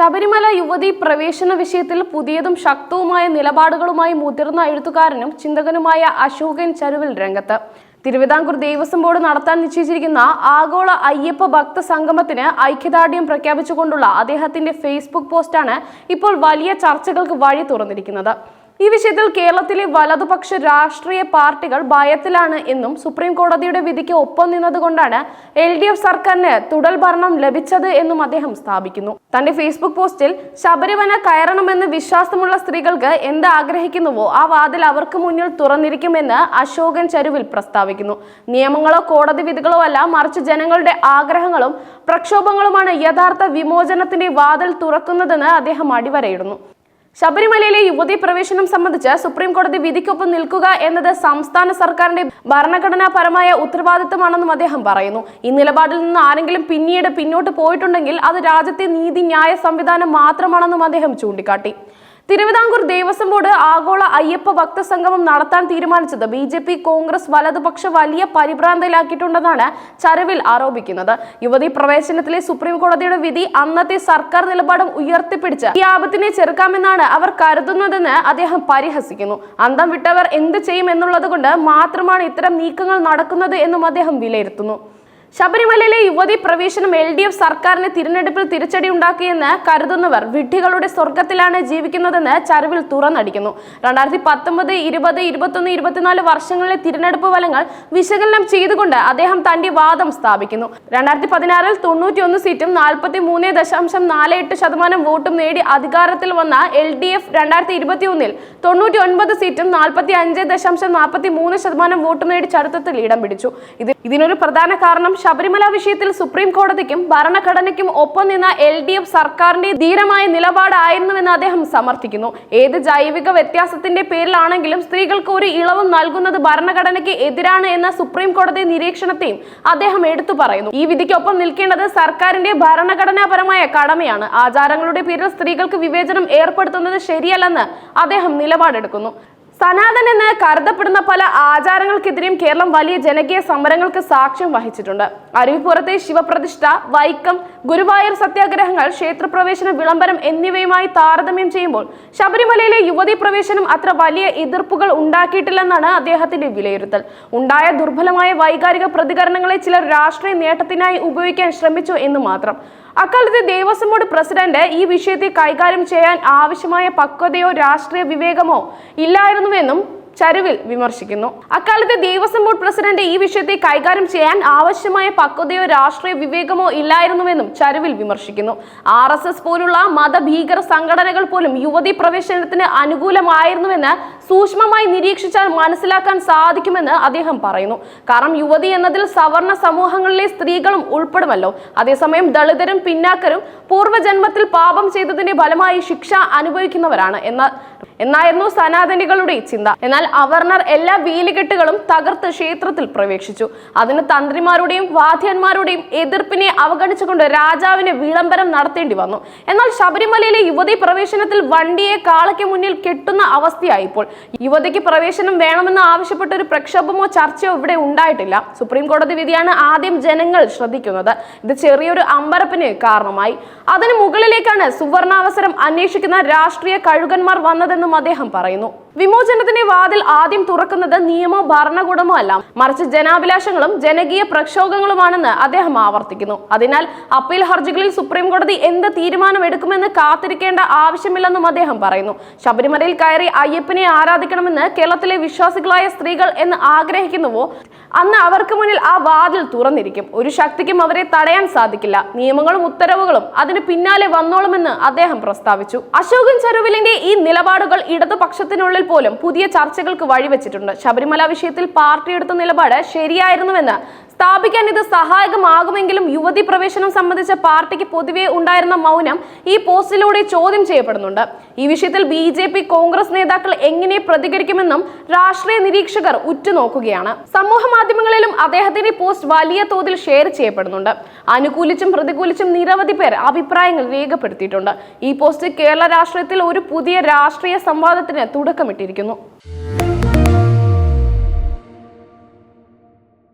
ശബരിമല യുവതി പ്രവേശന വിഷയത്തിൽ പുതിയതും ശക്തവുമായ നിലപാടുകളുമായി മുതിർന്ന എഴുത്തുകാരനും ചിന്തകനുമായ അശോകൻ ചരുവിൽ രംഗത്ത്. തിരുവിതാംകൂർ ദേവസ്വം ബോർഡ് നടത്താൻ നിശ്ചയിച്ചിരിക്കുന്ന ആഗോള അയ്യപ്പ ഭക്ത സംഗമത്തിന് ഐക്യദാർഢ്യം പ്രഖ്യാപിച്ചുകൊണ്ടുള്ള അദ്ദേഹത്തിന്റെ ഫേസ്ബുക്ക് പോസ്റ്റാണ് ഇപ്പോൾ വലിയ ചർച്ചകൾക്ക് വഴി തുറന്നിരിക്കുന്നത്. ഈ വിഷയത്തിൽ കേരളത്തിലെ വലതുപക്ഷ രാഷ്ട്രീയ പാർട്ടികൾ ഭയത്തിലാണ് എന്നും സുപ്രീം കോടതിയുടെ വിധിക്ക് ഒപ്പം നിന്നതുകൊണ്ടാണ് എൽ ഡി എഫ് സർക്കാരിന് തുടൽ ഭരണം ലഭിച്ചത് എന്നും അദ്ദേഹം സ്ഥാപിക്കുന്നു. തന്റെ ഫേസ്ബുക്ക് പോസ്റ്റിൽ ശബരിമല കയറണമെന്ന് വിശ്വാസമുള്ള സ്ത്രീകൾക്ക് എന്ത് ആഗ്രഹിക്കുന്നുവോ ആ വാതിൽ അവർക്ക് മുന്നിൽ തുറന്നിരിക്കുമെന്ന് അശോകൻ ചരുവിൽ പ്രസ്താവിക്കുന്നു. നിയമങ്ങളോ കോടതി വിധികളോ അല്ല മറിച്ച് ജനങ്ങളുടെ ആഗ്രഹങ്ങളും പ്രക്ഷോഭങ്ങളുമാണ് യഥാർത്ഥ വിമോചനത്തിന്റെ വാതിൽ തുറക്കുന്നതെന്ന് അദ്ദേഹം അടിവരയിടുന്നു. ശബരിമലയിലെ യുവതി പ്രവേശനം സംബന്ധിച്ച് സുപ്രീം കോടതി വിധിക്കൊപ്പം നിൽക്കുക എന്നത് സംസ്ഥാന സർക്കാരിന്റെ ഭരണഘടനാപരമായ ഉത്തരവാദിത്തമാണെന്നും അദ്ദേഹം പറയുന്നു. ഈ നിലപാടിൽ നിന്ന് ആരെങ്കിലും പിന്നീട് പിന്നോട്ട് പോയിട്ടുണ്ടെങ്കിൽ അത് രാജ്യത്തെ നീതി ന്യായ സംവിധാനം മാത്രമാണെന്നും അദ്ദേഹം ചൂണ്ടിക്കാട്ടി. തിരുവിതാംകൂർ ദേവസ്വം ബോർഡ് ആഗോള അയ്യപ്പ ഭക്ത സംഗമം നടത്താൻ തീരുമാനിച്ചത് ബി ജെ പി കോൺഗ്രസ് വലതുപക്ഷ വലിയ പരിഭ്രാന്തയിലാക്കിയിട്ടുണ്ടെന്നാണ് ചരവിൽ ആരോപിക്കുന്നത്. യുവതി പ്രവേശനത്തിലെ സുപ്രീം കോടതിയുടെ വിധി അന്നത്തെ സർക്കാർ നിലപാടും ഉയർത്തിപ്പിടിച്ച് ഈ ആപത്തിനെ ചെറുക്കാമെന്നാണ് അവർ കരുതുന്നതെന്ന് അദ്ദേഹം പരിഹസിക്കുന്നു. അന്തം വിട്ടവർ എന്ത് ചെയ്യും എന്നുള്ളത് കൊണ്ട് മാത്രമാണ് ഇത്തരം നീക്കങ്ങൾ നടക്കുന്നത് എന്നും അദ്ദേഹം വിലയിരുത്തുന്നു. ശബരിമലയിലെ യുവതി പ്രവേശനം എൽ ഡി എഫ് സർക്കാരിന് തിരഞ്ഞെടുപ്പിൽ തിരിച്ചടി ഉണ്ടാക്കിയെന്ന് കരുതുന്നവർ വിഡ്ഢികളുടെ സ്വർഗത്തിലാണ് ജീവിക്കുന്നതെന്ന് ചരവിൽ തുറന്നടിക്കുന്നു. രണ്ടായിരത്തി പത്തൊമ്പത് ഇരുപത് ഇരുപത്തൊന്ന് ഇരുപത്തിനാല് വർഷങ്ങളിലെ തിരഞ്ഞെടുപ്പ് ഫലങ്ങൾ വിശകലനം ചെയ്തുകൊണ്ട് അദ്ദേഹം തന്റെ വാദം സ്ഥാപിക്കുന്നു. രണ്ടായിരത്തി പതിനാറിൽ തൊണ്ണൂറ്റി ഒന്ന് സീറ്റും നാൽപ്പത്തി മൂന്ന് ദശാംശം നാല് എട്ട് ശതമാനം വോട്ടും നേടി അധികാരത്തിൽ വന്ന എൽ ഡി എഫ് രണ്ടായിരത്തി ഇരുപത്തി ഒന്നിൽ തൊണ്ണൂറ്റി ഒൻപത് സീറ്റും നാൽപ്പത്തി അഞ്ച് ദശാംശം നാൽപ്പത്തി മൂന്ന് ശതമാനം വോട്ടും നേടി ചരിത്രത്തിൽ ഇടം പിടിച്ചു. ഇത് ഇതിനൊരു പ്രധാന കാരണം ശബരിമല വിഷയത്തിൽ സുപ്രീം കോടതിക്കും ഭരണഘടനയ്ക്കും ഒപ്പം നിന്ന എൽ ഡി എഫ് സർക്കാരിന്റെ ധീരമായ നിലപാടായിരുന്നുവെന്ന് അദ്ദേഹം സമർത്ഥിക്കുന്നു. ഏത് ജൈവിക വ്യത്യാസത്തിന്റെ പേരിലാണെങ്കിലും സ്ത്രീകൾക്ക് ഒരു ഇളവും നൽകുന്നത് ഭരണഘടനയ്ക്ക് എതിരാണ് എന്ന സുപ്രീം കോടതി നിരീക്ഷണത്തെയും അദ്ദേഹം എടുത്തു പറയുന്നു. ഈ വിധിക്കൊപ്പം നിൽക്കേണ്ടത് സർക്കാരിന്റെ ഭരണഘടനാപരമായ കടമയാണ്. ആചാരങ്ങളുടെ പേരിൽ സ്ത്രീകൾക്ക് വിവേചനം ഏർപ്പെടുത്തുന്നത് ശരിയല്ലെന്ന് അദ്ദേഹം നിലപാടെടുക്കുന്നു. സനാതൻ എന്ന് കരുതപ്പെടുന്ന പല ആചാരങ്ങൾക്കെതിരെയും കേരളം വലിയ ജനകീയ സമരങ്ങൾക്ക് സാക്ഷ്യം വഹിച്ചിട്ടുണ്ട്. അരുവിപ്പുറത്തെ ശിവപ്രതിഷ്ഠ വൈക്കം ഗുരുവായൂർ സത്യാഗ്രഹങ്ങൾ ക്ഷേത്രപ്രവേശന വിളംബരം എന്നിവയുമായി താരതമ്യം ചെയ്യുമ്പോൾ ശബരിമലയിലെ യുവതി പ്രവേശനം അത്ര വലിയ എതിർപ്പുകൾ ഉണ്ടാക്കിയിട്ടില്ലെന്നാണ് അദ്ദേഹത്തിന്റെ വിലയിരുത്തൽ. ഉണ്ടായ ദുർബലമായ വൈകാരിക പ്രതികരണങ്ങളെ ചിലർ രാഷ്ട്രീയ നേട്ടത്തിനായി ഉപയോഗിക്കാൻ ശ്രമിച്ചു എന്ന് മാത്രം. അക്കാലത്തെ ദേവസ്വം ബോർഡ് പ്രസിഡന്റ് ഈ വിഷയത്തെ കൈകാര്യം ചെയ്യാൻ ആവശ്യമായ പക്വതയോ രാഷ്ട്രീയ വിവേകമോ ഇല്ലായിരുന്നുവെന്നും ചരുവിൽ വിമർശിക്കുന്നു. അക്കാലത്തെ ദേവസ്വം ബോർഡ് പ്രസിഡന്റ് ഈ വിഷയത്തെ കൈകാര്യം ചെയ്യാൻ ആവശ്യമായ പക്വതയോ രാഷ്ട്രീയ വിവേകമോ ഇല്ലായിരുന്നുവെന്നും ചരുവിൽ വിമർശിക്കുന്നു. ആർ എസ് എസ് പോലുള്ള മതഭീകര സംഘടനകൾ പോലും യുവതി പ്രവേശനത്തിന് അനുകൂലമായിരുന്നുവെന്ന് സൂക്ഷ്മമായി നിരീക്ഷിച്ചാൽ മനസ്സിലാക്കാൻ സാധിക്കുമെന്ന് അദ്ദേഹം പറയുന്നു. കാരണം യുവതി എന്നതിൽ സവർണ സമൂഹങ്ങളിലെ സ്ത്രീകളും ഉൾപ്പെടുമല്ലോ. അതേസമയം ദളിതരും പിന്നാക്കരും പൂർവജന്മത്തിൽ പാപം ചെയ്തതിന്റെ ഫലമായി ശിക്ഷ അനുഭവിക്കുന്നവരാണ് എന്ന എന്നായിരുന്നു സനാതനികളുടെ ചിന്ത. എന്നാൽ അവർണർ എല്ലാ വീലുകെട്ടുകളും തകർത്ത് ക്ഷേത്രത്തിൽ പ്രവേശിച്ചു. അതിന് തന്ത്രിമാരുടെയും വാദ്യന്മാരുടെയും എതിർപ്പിനെ അവഗണിച്ചുകൊണ്ട് രാജാവിന് വിളംബരം നടത്തേണ്ടി വന്നു. എന്നാൽ ശബരിമലയിലെ യുവതി പ്രവേശനത്തിൽ വണ്ടിയെ കാളയ്ക്ക് മുന്നിൽ കെട്ടുന്ന അവസ്ഥയായിപ്പോൾ. യുവതിക്ക് പ്രവേശനം വേണമെന്ന് ആവശ്യപ്പെട്ട ഒരു പ്രക്ഷോഭമോ ചർച്ചയോ ഇവിടെ ഉണ്ടായിട്ടില്ല. സുപ്രീം കോടതി വിധിയാണ് ആദ്യം ജനങ്ങൾ ശ്രദ്ധിക്കുന്നത്. ഇത് ചെറിയൊരു അമ്പരപ്പിന് കാരണമായി. അതിന് മുകളിലേക്കാണ് സുവർണാവസരം അന്വേഷിക്കുന്ന രാഷ്ട്രീയ കഴുകന്മാർ വന്നതെന്നും അദ്ദേഹം പറയുന്നു. വിമോചനത്തിന്റെ വാതിൽ ആദ്യം തുറക്കുന്നത് നിയമോ ഭരണകൂടമോ അല്ല മറിച്ച് ജനാഭിലാഷങ്ങളും ജനകീയ പ്രക്ഷോഭങ്ങളുമാണെന്ന് അദ്ദേഹം ആവർത്തിക്കുന്നു. അതിനാൽ അപ്പീൽ ഹർജികളിൽ സുപ്രീം കോടതി എന്ത് തീരുമാനമെടുക്കുമെന്ന് കാത്തിരിക്കേണ്ട ആവശ്യമില്ലെന്നും അദ്ദേഹം പറയുന്നു. ശബരിമലയിൽ കയറി അയ്യപ്പനെ ആരാധിക്കണമെന്ന് കേരളത്തിലെ വിശ്വാസികളായ സ്ത്രീകൾ എന്ന് ആഗ്രഹിക്കുന്നുവോ? അന്ന് അവർക്ക് മുന്നിൽ ആ വാതിൽ തുറന്നിരിക്കും. ഒരു ശക്തിക്കും അവരെ തടയാൻ സാധിക്കില്ല. നിയമങ്ങളും ഉത്തരവുകളും അതിന് പിന്നാലെ വന്നോളുമെന്ന് അദ്ദേഹം പ്രസ്താവിച്ചു. അശോകൻ ചരുവിലിന്റെ ഈ നിലപാടുകൾ ഇടതുപക്ഷത്തിനുള്ളിൽ പോലും പുതിയ ചർച്ചകൾക്ക് വഴിവെച്ചിട്ടുണ്ട്. ശബരിമല വിഷയത്തിൽ പാർട്ടി എടുത്ത നിലപാട് ശരിയായിരുന്നുവെന്ന് സ്ഥാപിക്കാൻ ഇത് സഹായകമാകുമെങ്കിലും യുവതി പ്രവേശനം സംബന്ധിച്ച പാർട്ടിക്ക് പൊതുവെ ഉണ്ടായിരുന്ന മൗനം ഈ പോസ്റ്റിലൂടെ ചോദ്യം ചെയ്യപ്പെടുന്നുണ്ട്. ഈ വിഷയത്തിൽ ബി ജെ പി കോൺഗ്രസ് നേതാക്കൾ എങ്ങനെ പ്രതികരിക്കുമെന്നും രാഷ്ട്രീയ നിരീക്ഷകർ ഉറ്റുനോക്കുകയാണ്. സമൂഹ മാധ്യമങ്ങളിലും അദ്ദേഹത്തിന്റെ പോസ്റ്റ് വലിയ തോതിൽ ഷെയർ ചെയ്യപ്പെടുന്നുണ്ട്. അനുകൂലിച്ചും പ്രതികൂലിച്ചും നിരവധി പേർ അഭിപ്രായങ്ങൾ രേഖപ്പെടുത്തിയിട്ടുണ്ട്. ഈ പോസ്റ്റ് കേരള രാഷ്ട്രീയത്തിൽ ഒരു പുതിയ രാഷ്ട്രീയ സംവാദത്തിന് തുടക്കമിട്ടിരിക്കുന്നു.